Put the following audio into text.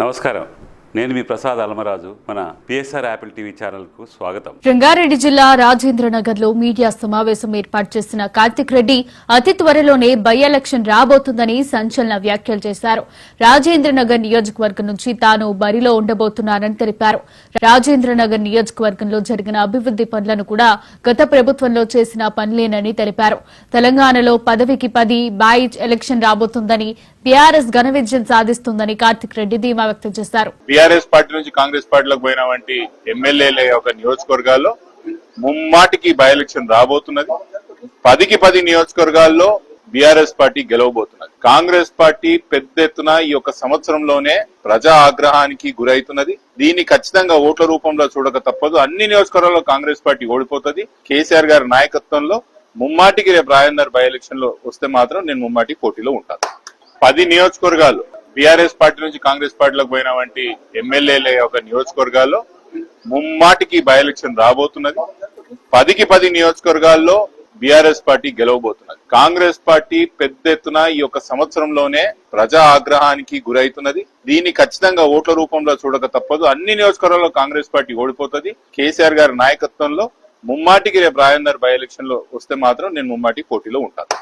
నమస్కారం. నేను మీ ప్రసాద్ అలమరాజు. మన పిఎస్ఆర్ యాపిల్ టీవీ ఛానల్కు స్వాగతం. రంగారెడ్డి జిల్లా రాజేంద్రనగర్లో మీడియా సమావేశం ఏర్పాటు చేసిన కార్తిక్ రెడ్డి అతి త్వరలోనే బై ఎలక్షన్ రాబోతుందని సంచలన వ్యాఖ్యలు చేశారు. రాజేంద్రనగర్ నియోజకవర్గం నుంచి తాను బరిలో ఉండబోతున్నానని తెలిపారు. రాజేంద్రనగర్ నియోజకవర్గంలో జరిగిన అభివృద్ది పనులను కూడా గత ప్రభుత్వంలో చేసిన పనులేనని తెలిపారు. తెలంగాణలో పదవికి పది బాయిచ్ ఎలక్షన్ రాబోతుందని బీఆర్ఎస్ ఘన విజయం సాధిస్తుందని కార్తిక్ రెడ్డి ధీమా వ్యక్తం చేశారు. బీఆర్ఎస్ పార్టీ నుంచి కాంగ్రెస్ పార్టీలోకి పోయిన వంటి ఎమ్మెల్యేల యొక్క నియోజకవర్గాల్లో ముమ్మాటికి బై ఎలక్షన్ రాబోతున్నది. పదికి పది నియోజకవర్గాల్లో బీఆర్ఎస్ పార్టీ గెలవబోతున్నది. కాంగ్రెస్ పార్టీ పెద్ద ఎత్తున ఈ యొక్క సంవత్సరంలోనే ప్రజా ఆగ్రహానికి గురైతున్నది. దీన్ని ఖచ్చితంగా ఓట్ల రూపంలో చూడక తప్పదు. అన్ని నియోజకవర్గాల్లో కాంగ్రెస్ పార్టీ ఓడిపోతుంది. కేసీఆర్ గారి నాయకత్వంలో ముమ్మాటికి రేపు రాజేందర్ బై ఎలక్షన్లో వస్తే మాత్రం నేను ముమ్మాటి పోటీలో ఉంటాను. పది నియోజకవర్గాలు బీఆర్ఎస్ పార్టీ నుంచి కాంగ్రెస్ పార్టీలోకి పోయిన వంటి ఎమ్మెల్యేల యొక్క నియోజకవర్గాల్లో ముమ్మాటికి బై ఎలక్షన్ రాబోతున్నది. పదికి పది నియోజకవర్గాల్లో బీఆర్ఎస్ పార్టీ గెలవబోతున్నది. కాంగ్రెస్ పార్టీ పెద్ద ఎత్తున ఈ యొక్క సంవత్సరంలోనే ప్రజా ఆగ్రహానికి గురైతున్నది. దీన్ని ఖచ్చితంగా ఓట్ల రూపంలో చూడక తప్పదు. అన్ని నియోజకవర్గాల్లో కాంగ్రెస్ పార్టీ ఓడిపోతుంది. కేసీఆర్ గారి నాయకత్వంలో ముమ్మాటికి రేపు రాజేందర్ బై ఎలక్షన్లో వస్తే మాత్రం నేను ముమ్మాటి పోటీలో ఉంటాను.